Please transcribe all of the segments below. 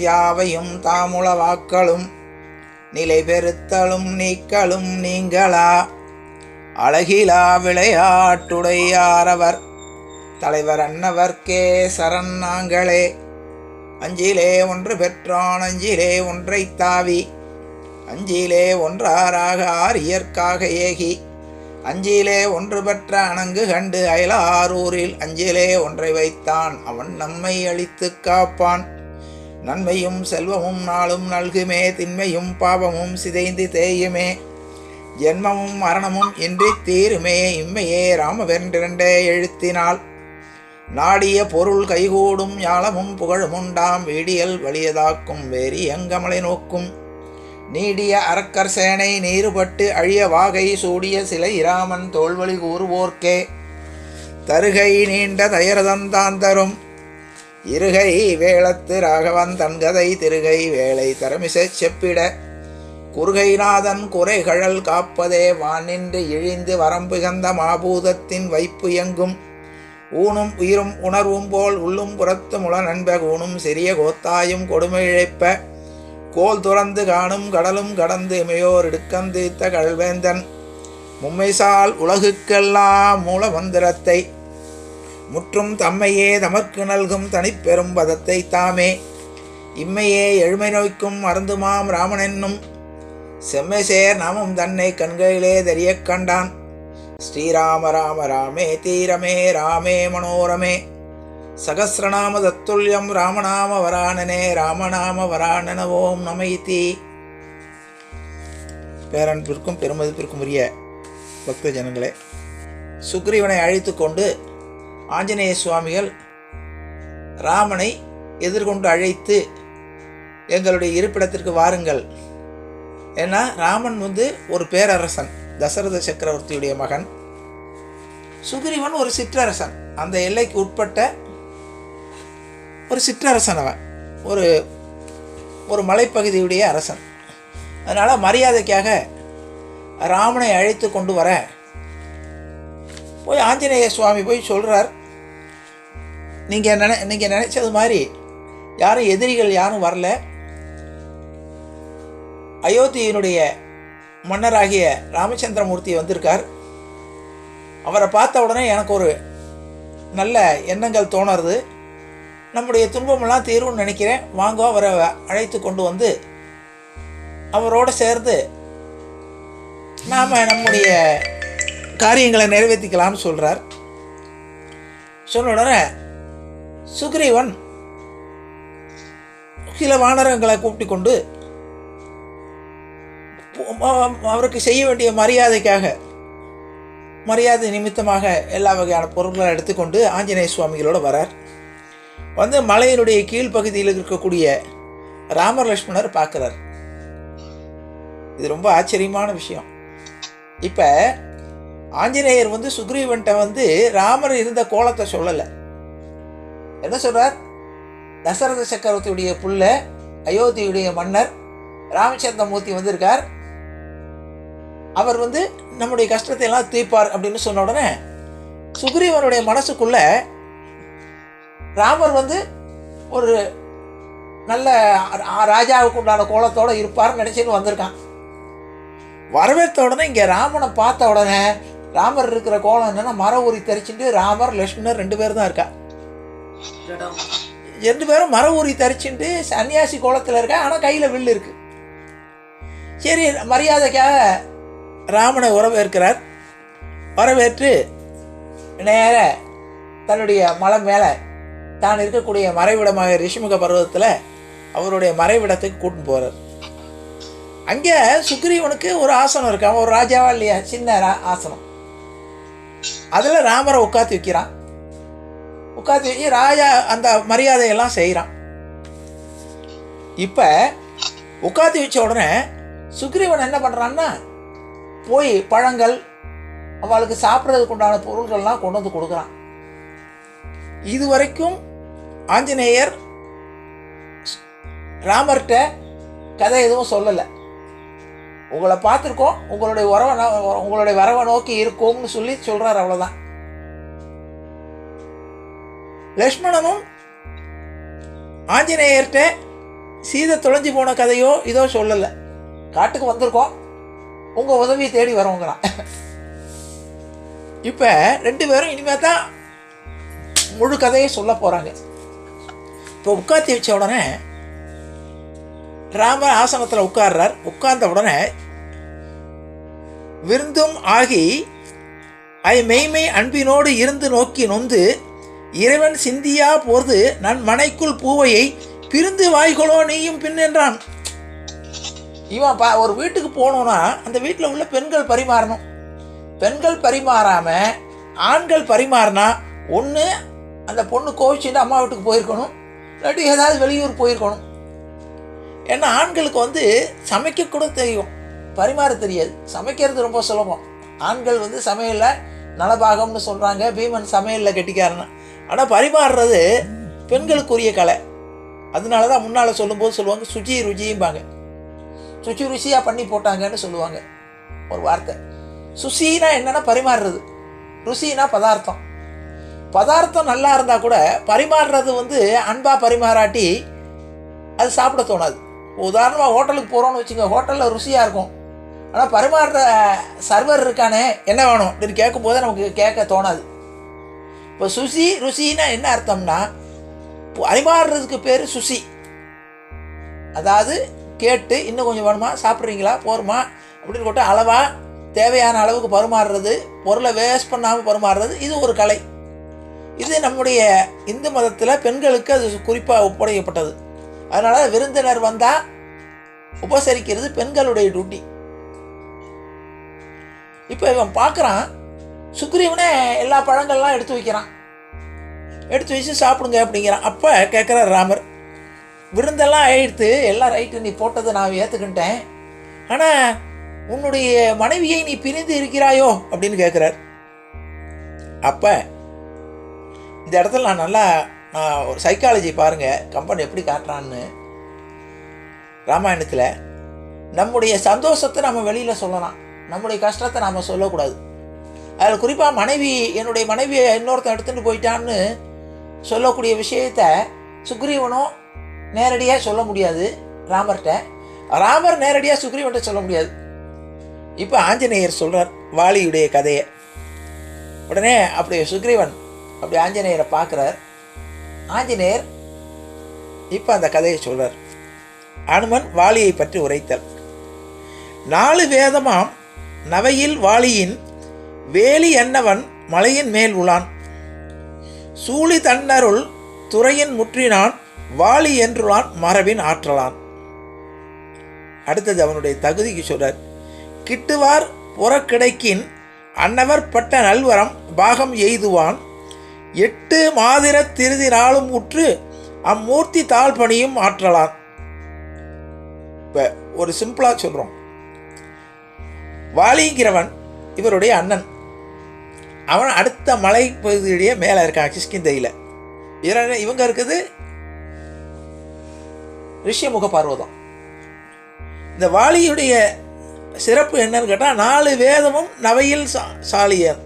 யாவையும் தாமுளவாக்களும் நிலை பெருத்தலும் நீக்களும் நீங்களா? அழகிலா விளையாட்டுடையாரவர். தலைவர் அன்னவர்க்கே சரண் நாங்களே. அஞ்சிலே ஒன்று பெற்றான் அஞ்சிலே ஒன்றை தாவி. அஞ்சிலே ஒன்றாராக ஆரியற்காக ஏகி. அஞ்சிலே ஒன்று பெற்ற அணங்கு கண்டு அயலாரூரில் அஞ்சிலே ஒன்றை வைத்தான். அவன் நம்மை அழித்து காப்பான். நன்மையும் செல்வமும் நாளும் நல்குமே திண்மையும் பாவமும் சிதைந்து தேயுமே. ஜென்மமும் மரணமும் இன்றி தீருமே இம்மையே ராமவென்றிரண்டே எழுத்தினால். நாடிய பொருள் கைகூடும் ஞாலமும் புகழுமுண்டாம் வீடியல் வலியதாக்கும் வேறி எங்கமலை நோக்கும். நீடிய அரக்கர் சேனை நீருபட்டு அழிய வாகை சூடிய சிலை இராமன் தோல்வழி கூறுவோர்க்கே. தருகை நீண்ட தயரதந்தான் தரும். இருகை வேளத்து ராகவன் தன்கதை திருகை வேலை தரமிசைச் செப்பிட. குறுகைநாதன் குறைகழல் காப்பதே வானின்று இழிந்து வரம்புகந்த மாபூதத்தின் வைப்பு எங்கும். ஊனும் உயிரும் உணர்வும் போல் உள்ளும் புறத்து முள நண்ப ஊனும் சிறிய கோத்தாயும் கொடுமை இழைப்ப. கோல் துறந்து காணும் கடலும் கடந்து இமையோர் இடுக்கந்தீத்த கழ்வேந்தன் மும்மைசால் உலகுக்கெல்லாம் மூல மந்திரத்தை முற்றும் தம்மையே தமக்கு நல்கும் தனிப்பெரும் பதத்தை தாமே. இம்மையே எழுமை நோய்க்கும் மருந்துமாம் ராமனென்னும் செம்மைசேர் நாமம் தன்னை கண்களிலே தெரிய கண்டான். ஸ்ரீராம ராம ராமே தீரமே ராமே மனோரமே. சகசிரநாம தத்துல்யம் ராமநாம வராணனே ராமநாம வராணன ஓம் நமைதி. பேரன்பிற்கும் பெருமதிப்பிற்கும் உரிய பக்த ஜனங்களே சுக்ரீவனை அழைத்து கொண்டு ஆஞ்சநேய சுவாமிகள் ராமனை எதிர்கொண்டு அழைத்து எங்களுடைய இருப்பிடத்திற்கு வாருங்கள். ஏன்னா ராமன் வந்து ஒரு பேரரசன் தசரத சக்கரவர்த்தியுடைய மகன். சுக்ரீவன் ஒரு சிற்றரசன். அந்த எல்லைக்கு உட்பட்ட ஒரு சிற்றரசன் அவன். ஒரு ஒரு மலைப்பகுதியுடைய அரசன். அதனால் மரியாதைக்காக ராமனை அழைத்து கொண்டு வர போய் ஆஞ்சநேய சுவாமி போய் சொல்கிறார் நீங்கள் நினை நீங்கள் நினச்சது மாதிரி யாரும் எதிரிகள் யாரும் வரல. அயோத்தியினுடைய மன்னராகிய ராமச்சந்திரமூர்த்தி வந்திருக்கார். அவரை பார்த்த உடனே எனக்கு ஒரு நல்ல எண்ணங்கள் தோணுறது. நம்முடைய துன்பமெல்லாம் தீரும்னு நினைக்கிறேன். வாங்க அவரை அழைத்து கொண்டு வந்து அவரோடு சேர்ந்து நாம் நம்முடைய காரியங்களை நிறைவேற்றிக்கலாம்னு சொல்கிறார் சொன்ன உடனே சுக்ரீவன் சில வானரங்களை கூப்பிட்டு கொண்டு அவருக்கு செய்ய வேண்டிய மரியாதைக்காக மரியாதை நிமித்தமாக எல்லா வகையான பொருட்களை எடுத்துக்கொண்டு ஆஞ்சநேய சுவாமிகளோடு வரார். வந்து மலையினுடைய கீழ்ப்பகுதியில் இருக்கக்கூடிய ராமர் லக்ஷ்மணர் பார்க்குறார். இது ரொம்ப ஆச்சரியமான விஷயம். இப்போ ஆஞ்சநேயர் வந்து சுக்ரீவன்ட்ட வந்து ராமர் இருந்த கோலத்தை சொல்லலை. என்ன சொல்கிறார் தசரத சக்கரவர்த்தியுடைய புள்ள அயோத்தியுடைய மன்னர் ராமச்சந்திர மூர்த்தி வந்திருக்கார். அவர் வந்து நம்முடைய கஷ்டத்தை எல்லாம் தீர்ப்பார் அப்படின்னு சொன்ன உடனே சுக்ரீவனுடைய மனசுக்குள்ள ராமர் வந்து ஒரு நல்ல ராஜாவுக்கு உண்டான கோலத்தோடு இருப்பார்னு நினச்சின்னு வந்திருக்கான். வரவேற்ற உடனே இங்கே ராமனை பார்த்த உடனே ராமர் இருக்கிற கோலம் என்னென்னா மர உரி தெரிச்சுட்டு ராமர் லக்ஷ்மணர் ரெண்டு பேர் தான் இருக்கா. ரெண்டு பேரும் மர ஊறி தரிச்சுட்டு சன்னியாசி கோலத்தில் இருக்க ஆனால் கையில் வில்லு இருக்கு. சரி மரியாதைக்காக ராமனை உறவேற்கிறார் வரவேற்று நேர தன்னுடைய மலை மேலே தான் இருக்கக்கூடிய மறைவிடமாக ரிஷிமுக பருவத்தில் அவருடைய மறைவிடத்துக்கு கூட்டின்னு போகிறார் அங்கே சுக்ரீவனுக்கு ஒரு ஆசனம் இருக்கு. அவன் ஒரு ராஜாவா இல்லையா? சின்ன ஆசனம். அதில் ராமரை உட்காந்து வைக்கிறான். உட்காந்து வச்சு ராஜா அந்த மரியாதையெல்லாம் செய்கிறான் இப்போ உட்காந்து வச்ச உடனே சுக்ரீவன் என்ன பண்ணுறான்னா போய் பழங்கள் அவளுக்கு சாப்பிட்றதுக்கு உண்டான பொருள்கள்லாம் கொண்டு வந்து கொடுக்குறான். இது வரைக்கும் ஆஞ்சநேயர் ராமர்கிட்ட கதை எதுவும் சொல்லலை. உங்களை பார்த்துருக்கோம் உங்களுடைய உறவை உங்களுடைய வரவை நோக்கி இருக்கும்னு சொல்லி சொல்கிறார் அவ்வளோதான் லக்ஷ்மணனும் ஆஞ்சநேயர்கிட்ட சீதை தொலைஞ்சு போன கதையோ இதோ சொல்லலை. காட்டுக்கு வந்திருக்கோம். உங்கள் உதவியை தேடி வரோங்கிறான் இப்போ ரெண்டு பேரும் இனிமேல் தான் முழு கதையை சொல்ல போகிறாங்க இப்போ உட்காத்தி வச்ச உடனே ராமர் ஆசனத்தில் உட்கார்றார். உட்கார்ந்த உடனே விருந்தும் ஆகி ஐ மெய்மை அன்பினோடு இருந்து நோக்கி நொந்து இறைவன் சிந்தியா போர்து நன் மனைக்குள் பூவையை பிரிந்து வாய்களோ நீயும் பின் என்றான். இவன் பா ஒரு வீட்டுக்கு போகணுன்னா அந்த வீட்டில் உள்ள பெண்கள் பரிமாறணும். பெண்கள் பரிமாறாம ஆண்கள் பரிமாறினா ஒன்று அந்த பொண்ணு கோவிச்சுட்டு அம்மா வீட்டுக்கு போயிருக்கணும். இல்லாட்டி ஏதாவது வெளியூர் போயிருக்கணும். ஏன்னா ஆண்களுக்கு வந்து சமைக்கக்கூட தெரியும். பரிமாற தெரியாது. சமைக்கிறது ரொம்ப சுலபம். ஆண்கள் வந்து சமையலில் நலபாகம்னு சொல்கிறாங்க பீமன் சமையலில் கெட்டிக்காரன்னு ஆனால் பரிமாறுறது பெண்களுக்குரிய கலை. அதனால தான் முன்னால் சொல்லும்போது சொல்லுவாங்க சுச்சி ருச்சியும்பாங்க சுச்சி ருசியாக பண்ணி போட்டாங்கன்னு சொல்லுவாங்க ஒரு வார்த்தை. சுசினா என்னென்னா பரிமாறுறது. ருசினா பதார்த்தம். பதார்த்தம் நல்லா இருந்தால் கூட பரிமாறுறது வந்து அன்பாக பரிமாறாட்டி அது சாப்பிட தோணாது. உதாரணமாக ஹோட்டலுக்கு போகிறோன்னு வச்சுங்க ஹோட்டலில் ருசியாக இருக்கும். ஆனால் பரிமாறுற சர்வர் இருக்கானே என்ன வேணும்? அப்படின்னு கேட்கும் போது நமக்கு கேட்க தோணாது. இப்போ சுசி ருசின்னா என்ன அர்த்தம்னா பரிமாறுறதுக்கு பேர் சுசி. அதாவது கேட்டு இன்னும் கொஞ்சம் வேணுமா? சாப்பிட்றீங்களா? போருமா? அப்படின்னு போட்டு அளவாக தேவையான அளவுக்கு பரிமாறுறது பொருளை வேஸ்ட் பண்ணாமல் பரிமாறுறது இது ஒரு கலை. இது நம்முடைய இந்து மதத்தில் பெண்களுக்கு அது குறிப்பாக ஒப்படைக்கப்பட்டது. அதனால் விருந்தினர் வந்தால் உபசரிக்கிறது பெண்களுடைய டியூட்டி இப்போ இவன் பார்க்குறான் சுக்ரீவனே எல்லா பழங்கள்லாம் எடுத்து வைக்கிறான். எடுத்து வச்சு சாப்பிடுங்க அப்படிங்கிறான். அப்போ கேட்குறார் ராமர் விருந்தெல்லாம் ஆயிடுத்து எல்லாம் ரைட்டு நீ போட்டதை நான் ஏற்றுக்கிட்டேன் ஆனால் உன்னுடைய மனைவியை நீ பிரிந்து இருக்கிறாயோ அப்படின்னு கேட்குறார். அப்போ இந்த இடத்துல நான் நல்லா நான் ஒரு சைக்காலஜி பாருங்கள் கம்பன் எப்படி காட்டுறான்னு. ராமாயணத்தில் நம்முடைய சந்தோஷத்தை நம்ம வெளியில் சொல்லலாம். நம்முடைய கஷ்டத்தை நாம் சொல்லக்கூடாது. அதில் குறிப்பாக மனைவி என்னுடைய மனைவியை இன்னொருத்தன் எடுத்துகிட்டு போயிட்டான்னு சொல்லக்கூடிய விஷயத்த சுக்ரீவனும் நேரடியாக சொல்ல முடியாது ராமர்கிட்ட. ராமர் நேரடியாக சுக்ரீவன்கிட்ட சொல்ல முடியாது. இப்போ ஆஞ்சநேயர் சொல்கிறார் வாலியுடைய கதையை. உடனே அப்படி சுக்ரீவன் அப்படி ஆஞ்சநேயரை பார்க்குறார். ஆஞ்சநேயர் இப்போ அந்த கதையை சொல்கிறார் அனுமன் வாலியை பற்றி உரைத்தல். நாலு வேதமாம் நவையில் வாலியின் வேலி என்னவன் மலையின் மேல் உளான் சூழி தன்னருள் துறையின் முற்றினான் வாலி என்றுளான் மரபின் ஆற்றலான். அடுத்தது அவனுடைய தகுதிக்கு சொல்றார். கிட்டுவார் புறக்கிடைக்கின் அன்னவர் பட்ட நல்வரம் பாகம் எய்துவான். எட்டு மாதிர திருதி நாளும் உற்று அம்மூர்த்தி தாழ் பணியும் ஆற்றலான். இப்போ ஒரு சிம்பிளாக சொல்கிறோம் வாலிங்கிறவன் இவருடைய அண்ணன். அவன் அடுத்த மலை பகுதியிலேயே மேலே இருக்கான் கிஷ்கிந்தையில் இவர இவங்க இருக்குது ரிஷ்யமுக பர்வதம். இந்த வாலியுடைய சிறப்பு என்னன்னு கேட்டால் நாலு வேதமும் நவையில் சா சாலியர்.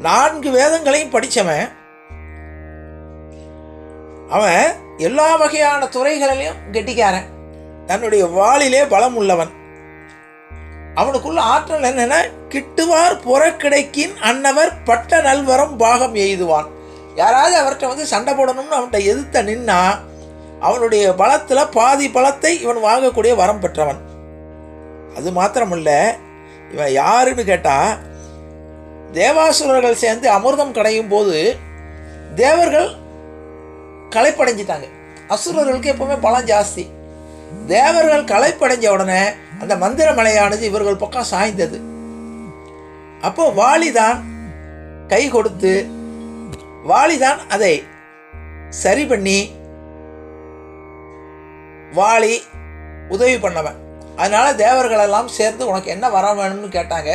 நான்கு வேதங்களையும் படித்தவன் அவன் எல்லா வகையான துறைகளிலையும் கெட்டிக்காரன். தன்னுடைய வாளிலே பலம் உள்ளவன். அவனுக்குள்ள ஆற்றல் என்னென்ன கிட்டுவார் புறக்கிடைக்கின் அன்னவர் பட்ட நல்வரம் பாகம் எய்துவான். யாராவது அவர்கிட்ட வந்து சண்டை போடணும்னு அவன்கிட்ட எதிர்த்த நின்னா அவனுடைய பலத்தில் பாதி பலத்தை இவன் வாங்கக்கூடிய வரம் பெற்றவன். அது மாத்திரமல்ல இவன் யாருன்னு கேட்டால் தேவாசுரர்கள் சேர்ந்து அமிர்தம் கடையும் போது தேவர்கள் களைப்படைஞ்சிட்டாங்க. அசுரர்களுக்கு எப்போவுமே பலம் ஜாஸ்தி. தேவர்கள் களைப்படைஞ்ச உடனே அந்த மந்திர மலையானது இவர்கள் பக்கம் சாய்ந்தது. அப்போ வாலிதான் கை கொடுத்து வாலிதான் அதை சரி பண்ணி வாலி உதவி பண்ணவன். அதனால தேவர்களெல்லாம் சேர்ந்து உனக்கு என்ன வர வேணும்னு கேட்டாங்க.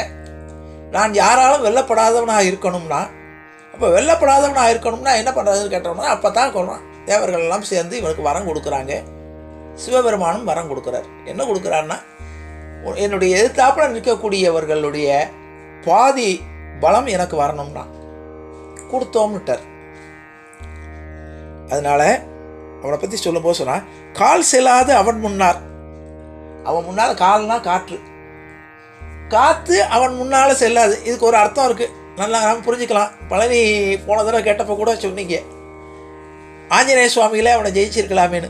நான் யாராலும் வெல்லப்படாதவனாக இருக்கணும்னா அப்போ வெல்லப்படாதவனாக இருக்கணும்னா என்ன பண்ணுறதுன்னு கேட்டோம்னா அப்போ தான் சொல்கிறான் தேவர்கள் எல்லாம் சேர்ந்து இவனுக்கு வரம் கொடுக்குறாங்க. சிவபெருமானும் வரம் கொடுக்குறார். என்ன கொடுக்குறாருன்னா என்னுடைய எதிர்த்தாப்பில் நிற்கக்கூடியவர்களுடைய பாதி பலம் எனக்கு வரணும்னா கொடுத்தோம்னுட்டார். அதனால் அவனை பற்றி சொல்லும்போது சொன்னான் கால் செல்லாது அவன் முன்னார் அவன் முன்னால் கால்னா காற்று. காற்று அவன் முன்னால் செல்லாது. இதுக்கு ஒரு அர்த்தம் இருக்குது நல்லா நம்ம புரிஞ்சுக்கலாம். பழனி போன தடவை கேட்டப்போ கூட சொன்னீங்க. ஆஞ்சநேய சுவாமிகளே அவனை ஜெயிச்சிருக்கலாமேன்னு.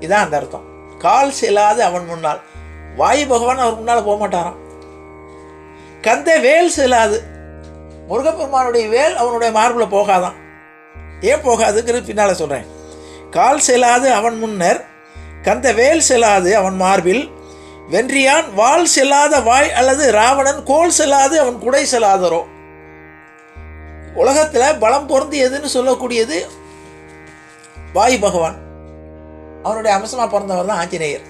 இதான் அந்த அர்த்தம். கால் செல்லாது அவன் முன்னால். வாயு பகவான் அவர் முன்னால் போக மாட்டாராம் கந்த வேல் செல்லாது. முருகப்பெருமானுடைய வேல் அவனுடைய மார்பில் போகாதான். ஏன் போகாதுங்கிறது பின்னால் சொல்கிறேன் கால் செல்லாது அவன் முன்னர் கந்த வேல் செல்லாது அவன் மார்பில். வென்றியான் வாள் செல்லாத வாய் அல்லது ராவணன் கோல் செல்லாது அவன் குடை செல்லாதரோ. உலகத்தில் பலம் பொருந்தியதுன்னு சொல்லக்கூடியது வாயு பகவான். அவருடைய அம்சமாக பிறந்தவர் தான் ஆஞ்சநேயர்.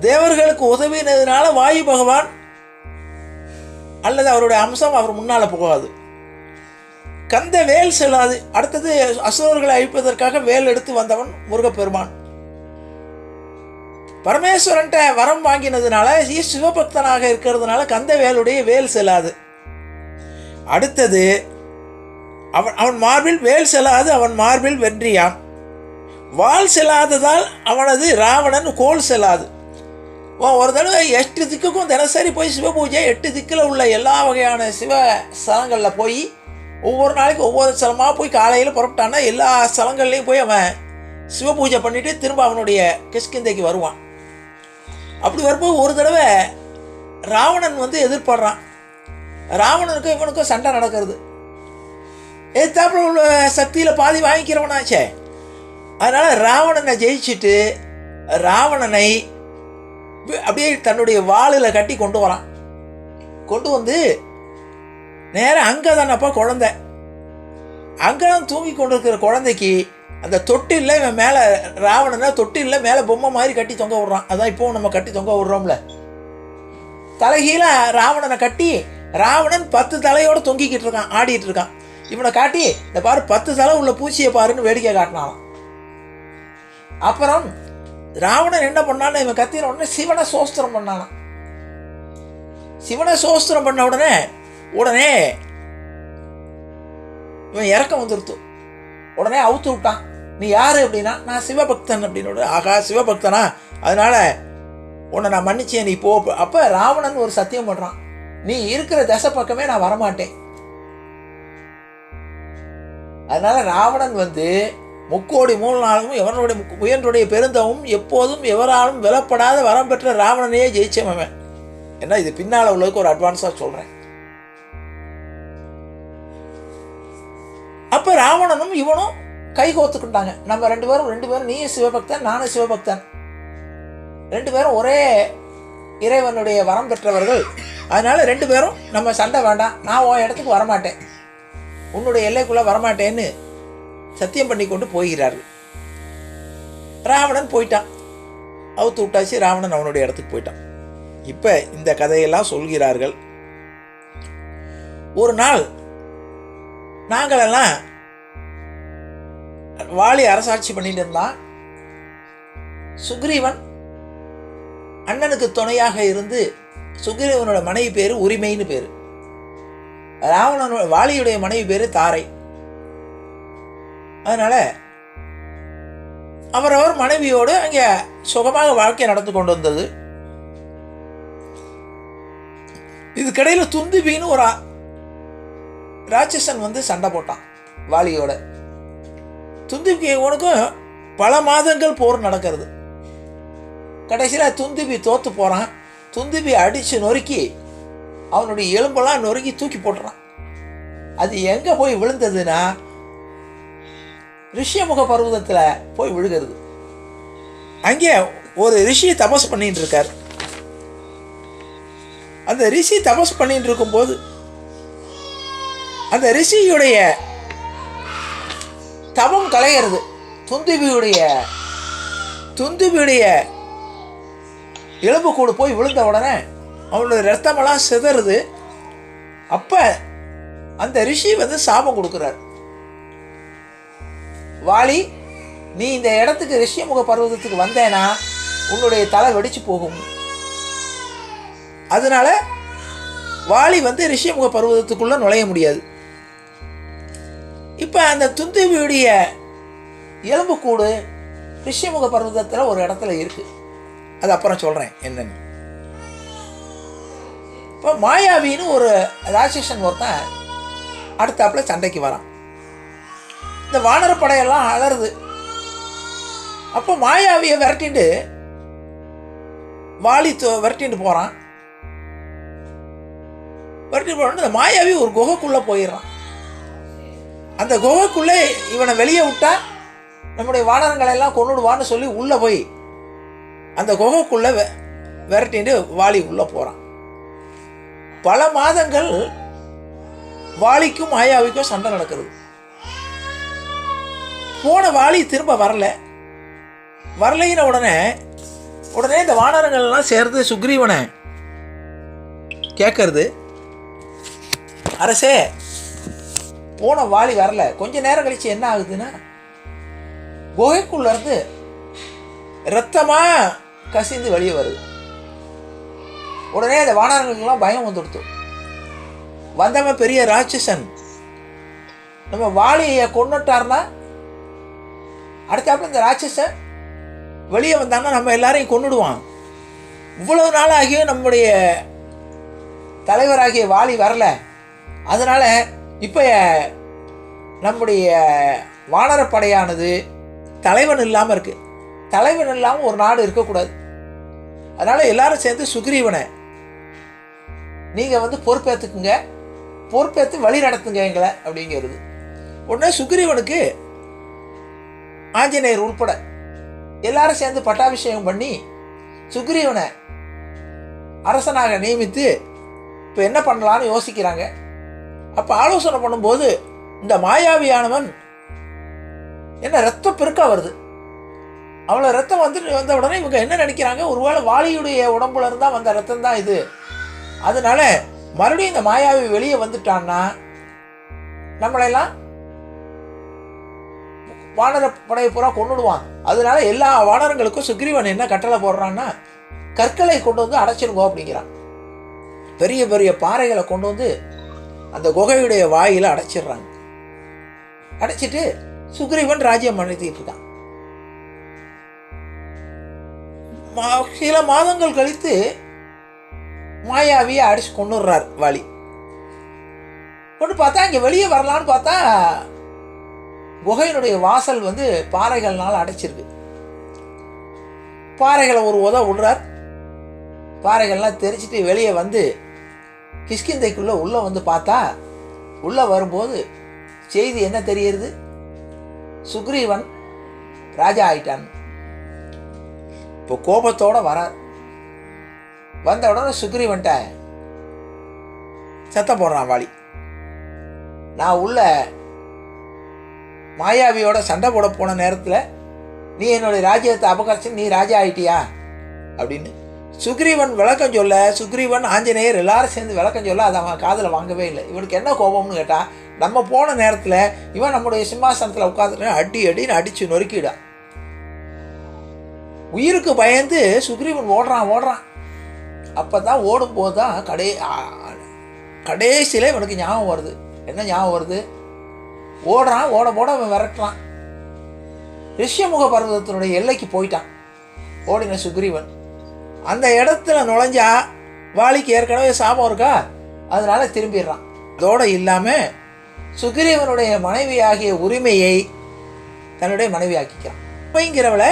தேவர்களுக்கு உதவினதுனால வாயு பகவான் அல்லது அவருடைய அம்சம் அவர் முன்னால் போகாது. கந்த வேல் செல்லாது. அடுத்தது அசுரர்களை அழிப்பதற்காக வேல் எடுத்து வந்தவன் முருகப்பெருமான். பரமேஸ்வரன்ட்ட வரம் வாங்கினதுனால ஈ சிவபக்தனாக இருக்கிறதுனால கந்த வேலுடைய வேல் செல்லாது. அடுத்தது அவன் அவன் மார்பில் வேல் செல்லாது அவன் மார்பில் வென்றியான் வால் செல்லாததால் அவனது ராவணன் கோல் செல்லாது. ஒரு தடவை எட்டு திக்குக்கும் தினசரி போய் சிவ பூஜை எட்டு திக்கில் உள்ள எல்லா வகையான சிவ ஸ்தலங்களில் போய் ஒவ்வொரு நாளைக்கு ஒவ்வொரு ஸ்தலமாக போய் காலையில் புறப்பட்டான்னா எல்லா ஸ்தலங்கள்லேயும் போய் அவன் சிவ பூஜை பண்ணிட்டு திரும்ப அவனுடைய கிஷ்கிந்தைக்கு வருவான். அப்படி வரும்போது ஒரு தடவை ராவணன் வந்து எதிர்படுறான் ராவணனுக்கும் இவனுக்கும் சண்டை நடக்கிறது. எதிர்த்தாப்புல உள்ள சக்தியில் பாதி வாங்கிக்கிறவனாச்சே. அதனால் ராவணனை ஜெயிச்சுட்டு ராவணனை அப்படியே தன்னுடைய வாளில் கட்டி கொண்டு வரான். கொண்டு வந்து நேராக அங்கே தானப்பா குழந்தை. அங்கே தான் தூங்கி கொண்டு இருக்கிற குழந்தைக்கு அந்த தொட்டிலில் இவன் மேலே ராவணனை தொட்டிலில் மேலே பொம்மை மாதிரி கட்டி தொங்க விடுறான். அதான் இப்போவும் நம்ம கட்டி தொங்க விடுறோம்ல. தலைகீழ ராவணனை கட்டி ராவணன் பத்து தலையோடு தொங்கிக்கிட்டு இருக்கான் ஆடிட்டு இருக்கான். இவனை காட்டி இந்த பாரு பத்து தலை உள்ள பூச்சியை பாருன்னு வேடிக்கை காட்டினாலும் அப்புறம் ராவணன் என்ன பண்ணான்னு இவன் கத்தின உடனே சிவனை சோஸ்திரம் பண்ணானான் சிவனை சோஸ்திரம் பண்ண உடனே உடனே இவன் இறக்கம் வந்துருத்து. உடனே அவுத்து விட்டான். நீ யாரு அப்படின்னா நான் சிவபக்தன் அப்படின்னு ஆகா சிவபக்தனா? அதனால உன்னை நான் மன்னிச்சேன் நீ போ. அப்போ ராவணன் ஒரு சத்தியம் பண்ணுறான் நீ இருக்கிற தசை பக்கமே நான் வரமாட்டேன். அதனால ராவணன் வந்து முக்கோடி மூணு நாளும் எவனுடைய முயன்றுடைய பெருந்தவும் எப்போதும் எவராலும் விலப்படாத வரம் பெற்ற ராவணனையே ஜெயிச்சவன் ஏன்னா இது பின்னால் உள்ளதுக்கு ஒரு அட்வான்ஸாக சொல்கிறேன் அப்போ ராவணனும் இவனும் கை கோத்துக்கிட்டாங்க நம்ம ரெண்டு பேரும் ரெண்டு பேரும் நீயும் சிவபக்தன் நானும் சிவபக்தன். ரெண்டு பேரும் ஒரே இறைவனுடைய வரம் பெற்றவர்கள். அதனால ரெண்டு பேரும் நம்ம சண்டை வேண்டாம். நான் உன் இடத்துக்கு வரமாட்டேன். உன்னுடைய எல்லைக்குள்ளே வரமாட்டேன்னு சத்தியம் பண்ணி கொண்டு போகிறார்கள். ராவணன் போயிட்டான். அவுத்து விட்டாச்சு ராவணன் அவனுடைய இடத்துக்கு போயிட்டான். இப்போ இந்த கதையெல்லாம் சொல்கிறார்கள். ஒரு நாள் நாங்களெல்லாம் வாலி அரசாட்சி பண்ணிட்டு இருந்தான். சுக்ரீவன் அண்ணனுக்கு துணையாக இருந்து சுக்ரீவனோட மனைவி பேர் உரிமைன்னு பேர். ராவணனோட வாலியுடைய மனைவி பேர் தாரை. அதனால் அவரவர் மனைவியோடு அங்கே சுகமாக வாழ்க்கை நடந்து கொண்டு வந்தது. இதுக்கடையில் துந்துபின்னு ஒரு ராட்சசன் வந்து சண்டை போட்டான் வாலியோட. துந்துபிவனுக்கும் பல மாதங்கள் போர் நடக்கிறது. கடைசியில் துந்துபி தோற்று போகிறான் துந்துபி அடித்து நொறுக்கி அவனுடைய எலும்பெல்லாம் நொறுக்கி தூக்கி போட்டுறான். அது எங்கே போய் விழுந்ததுன்னா ரிஷியமுக பர்வதத்தில் போய் விழுகிறது. அங்கே ஒரு ரிஷி தபஸ் பண்ணிட்டு இருக்கார். அந்த ரிஷி தபஸ் பண்ணிட்டு இருக்கும்போது அந்த ரிஷியுடைய தவம் கலையிறது துந்துபியுடைய துந்துபியுடைய எலும்புக்கூடு போய் விழுந்த உடனே அவனுடைய ரத்தமெல்லாம் சிதறுது. அப்போ அந்த ரிஷி வந்து சாபம் கொடுக்குறார். வாலி நீ இந்த இடத்துக்கு ரிஷியமுக பர்வதத்துக்கு வந்தேனா உன்னுடைய தலை வெடிச்சு போகும். அதனால வாலி வந்து ரிஷியமுக பர்வதத்துக்குள்ளே நுழைய முடியாது. இப்போ அந்த துந்துவியுடைய எலும்புக்கூடு ரிஷிமுக பர்வதத்தில் ஒரு இடத்துல இருக்குது அது அப்புறம் சொல்கிறேன் என்னன்னு. இப்போ மாயாவின்னு ஒரு ராட்சசன் ஒருத்தன் அடுத்தாப்புல சண்டைக்கு வரான். இந்த வானரப்படையெல்லாம் அலறுது. அப்போ மாயாவியை விரட்டிட்டு வாலி தொ- விரட்டிட்டு போகிறான் விரட்டிட்டு போன இந்த மாயாவி ஒரு குகைக்குள்ளே போயிடுறான். அந்த குகைக்குள்ளே இவனை வெளியே விட்டா நம்முடைய வானரங்களை எல்லாம் கொண்டுடுவான்னு சொல்லி உள்ளே போய் அந்த குகைக்குள்ளே விரட்டிட்டு வாலி உள்ளே போகிறான் பல மாதங்கள் வாலிக்கும் மாயாவிக்கும் சண்டை நடக்கிறது. போன வாலி திரும்ப வரல. வரலைன உடனே உடனே இந்த வானரங்கள்லாம் சேர்ந்து சுக்ரீவனை கேட்கறது அரசே போன வாலி வரல. கொஞ்ச நேரம் கழிச்சு என்ன ஆகுதுன்னா குகைக்குள்ளேருந்து ரத்தமாக கசிந்து வெளியே வருது. உடனே அந்த வானரங்களுக்கெல்லாம் பயம் வந்துடுத்து வந்தவன் பெரிய ராட்சசன். நம்ம வாலியை கொண்டுட்டார்னா அடுத்தாப்புல இந்த ராட்சசன் வெளியே வந்தான்னா நம்ம எல்லாரையும் கொன்னுடுவான். இவ்வளவு நாளாகியும் நம்முடைய தலைவராகிய வாலி வரல. அதனால் இப்போ நம்முடைய வானரப்படையானது தலைவன் இல்லாமல் இருக்குது தலைவன் இல்லாமல் ஒரு நாடு இருக்கக்கூடாது. அதனால் எல்லாரும் சேர்ந்து சுக்ரீவனை நீங்கள் வந்து பொறுப்பேற்றுக்குங்க பொறுப்பேற்று வழி நடத்துங்க எங்களை அப்படிங்கிறது. உடனே சுக்ரீவனுக்கு ஆஞ்சநேயர் உட்பட எல்லாரும் சேர்ந்து பட்டாபிஷேகம் பண்ணி சுக்ரீவனை அரசனாக நியமித்து இப்போ என்ன பண்ணலான்னு யோசிக்கிறாங்க. அப்போ ஆலோசனை பண்ணும்போது இந்த மாயாவியானவன் என்ன ரத்த பெருக்கா வருது. அவ்வளோ ரத்தம் வந்து வந்த உடனே இவங்க என்ன நினைக்கிறாங்க? ஒருவேளை வாலியுடைய உடம்புல இருந்தால் வந்த ரத்தம் தான் இது. அதனால மறுபடியும் இந்த மாயாவி வெளியே வந்துட்டான்னா நம்மளெல்லாம் வானர படையை பூரா கொண்டுடுவான் அதனால எல்லா வானரங்களுக்கும் சுக்ரீவன் என்ன கட்டளை போடுறான்னா கற்களை கொண்டு வந்து அடைச்சிருங்கோ அப்படிங்கிறான். பெரிய பெரிய பாறைகளை கொண்டு வந்து அந்த குகையுடைய வாயில் அடைச்சிடுறாங்க. அடைச்சிட்டு சுக்ரீவன் ராஜ்யம் நடத்திட்டு இருக்கான். மா- சில மாதங்கள் கழித்து மாயாவியை அடிச்சு கொண்டுடுறார் வாலி. கொண்டு பார்த்தா இங்கே வெளியே வரலான்னு பார்த்தா குகையினுடைய வாசல் வந்து பாறைகள்னால அடைச்சிருக்கு. பாறைகளை ஒரு உத விடுறார் பாறைகள்லாம் தெரிச்சிட்டு வெளியே வந்து கிஷ்கிந்தைக்குள்ளே உள்ளே வந்து பார்த்தா உள்ளே வரும்போது செய்தி என்ன தெரியுது? சுக்ரீவன் ராஜா ஆயிட்டான். இப்போ கோபத்தோட வரார். வந்த உடனே சுக்ரீவன்ட்ட சத்தம் போடுறான் வாலி. நான் உள்ள மாயாவியோட சண்டை போட போன நேரத்தில் நீ என்னுடைய ராஜ்யத்தை அபகரிச்சு நீ ராஜா ஆயிட்டியா? அப்படின்னு சுக்ரீவன் விளக்கம் சொல்ல சுக்ரீவன் ஆஞ்சநேயர் எல்லாரும் சேர்ந்து விளக்கம் சொல்ல அதை அவன் காதில் வாங்கவே இல்லை. இவனுக்கு என்ன கோபம்னு கேட்டால் நம்ம போன நேரத்தில் இவன் நம்முடைய சிம்மாசனத்தில் உட்காந்துட்டு அடி அடின்னு அடிச்சு நொறுக்கிடான் உயிருக்கு பயந்து சுக்ரீவன் ஓடுறான் ஓடுறான். அப்போ தான் ஓடும்போது தான் கடை கடைசியில் இவனுக்கு ஞாபகம் வருது. என்ன ஞாபகம் வருது? ஓடுறான் ஓட போட அவன் விரட்டுறான். ரிஷ்யமுக பர்வதத்தினுடைய எல்லைக்கு போயிட்டான். ஓடின சுக்ரீவன். அந்த இடத்துல நுழைஞ்சா வாலிக்கு ஏற்கனவே சாபம் இருக்கா? அதனால திரும்பிடுறான். அதோடு இல்லாமல் சுக்ரீவனுடைய மனைவியாகிய உரிமையை தன்னுடைய மனைவியாக்கிக்கிறான். அப்படிங்கிறவளை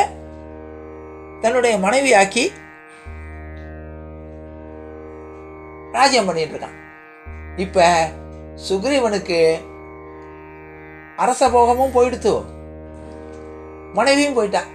தன்னுடைய மனைவியாக்கி ராஜ்யம் பண்ணிட்டு இருக்கான். இப்போ சுக்ரீவனுக்கு அரச போகமும் போயிடுத்து. மனைவியும் போயிட்டான்